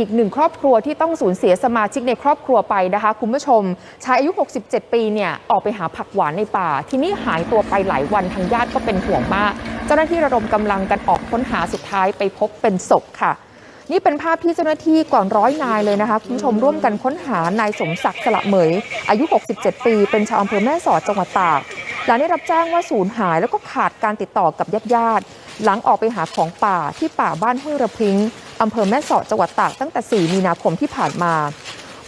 อีกหนึ่งครอบครัวที่ต้องสูญเสียสมาชิกในครอบครัวไปนะคะ คุณผู้ชมชายอายุ 67 ปีเนี่ยออกไปหาผักหวานในป่า ที่นี่หายตัวไปหลายวันทางญาติก็เป็นห่วงมาก เจ้าหน้าที่ระดมกำลังกันออกค้นหาสุดท้ายไปพบเป็นศพค่ะ นี่เป็นภาพที่เจ้าหน้าที่กว่าร้อยนายเลยนะคะ คุณผู้ชมร่วมกันค้นหานายสมศักดิ์สละเหมย อายุ 67 ปี เป็นชาวอำเภอแม่สอดจังหวัดตากหลังได้รับแจ้งว่าสูญหายแล้วก็ขาดการติดต่อกับญาติญาติหลังออกไปหาของป่าที่ป่าบ้านห้วยระพิง อำเภอแม่สอดจังหวัดตากตั้งแต่ 4 มีนาคมที่ผ่านมา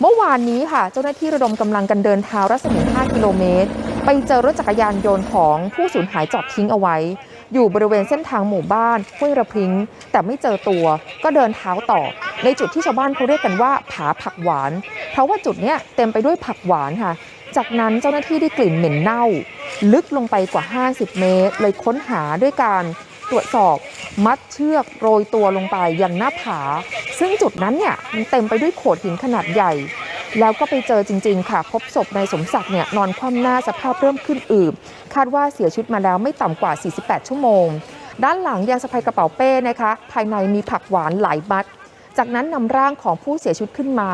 เมื่อวานนี้ค่ะ เจ้าหน้าที่ระดมกำลังกันเดินเท้ารัศมี 5 กิโลเมตร ไปเจอรถจักรยานยนต์ของผู้สูญหายจอดทิ้งเอาไว้ อยู่บริเวณเส้นทางหมู่บ้านห้วยระพิงแต่ไม่เจอตัวก็เดินเท้าต่อ ในจุดที่ชาวบ้านเขาเรียกกันว่าผาผักหวาน เพราะว่าจุดนี้เต็มไปด้วยผักหวานค่ะจากนั้นเจ้าหน้าที่ได้กลิ่นเหม็นเน่า ลึกลงไปกว่า 50 เมตร เลยค้นหาด้วยการ ตรวจสอบ มัดเชือกโรยตัวลงไปยังหน้าผา ซึ่งจุดนั้นเนี่ยมันเต็มไปด้วยโขดหินขนาดใหญ่ แล้วก็ไปเจอจริง ๆ ค่ะ พบศพนายสมศักดิ์เนี่ยนอนคว่ำหน้าสภาพเริ่มขึ้นอืบคาดว่าเสียชีวิตมาแล้วไม่ต่ำกว่า 48 ชั่วโมง ด้านหลังยังสะพายกระเป๋าเป้นะคะ ภายในมีผักหวานหลายมัด จากนั้นนำร่างของผู้เสียชีวิตขึ้นมา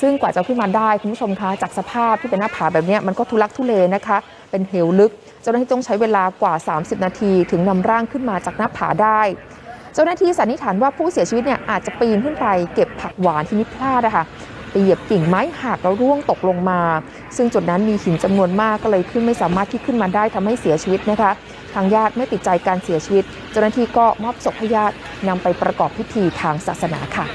ซึ่งกว่าจะขึ้นมาได้คุณผู้ชมคะ จากสภาพที่เป็นหน้าผาแบบนี้มันก็ทุลักทุเลนะคะ เป็นเหวลึก เจ้าหน้าที่ต้องใช้เวลากว่า 30 นาทีถึงนำร่างขึ้นมาจากหน้าผาได้ เจ้าหน้าที่สันนิษฐานว่าผู้เสียชีวิตเนี่ยอาจจะปีนขึ้นไปเก็บผักหวานที่นิพลาดนะคะไปเหยียบกิ่งไม้หักแล้วร่วงตกลงมา ซึ่งจุดนั้นมีหินจำนวนมากก็เลยขึ้นไม่สามารถที่ขึ้นมาได้ทำให้เสียชีวิตนะคะ ทางญาติไม่ติดใจการเสียชีวิต เจ้าหน้าที่ก็มอบศพให้ญาตินำไปประกอบพิธีทางศาสนาค่ะ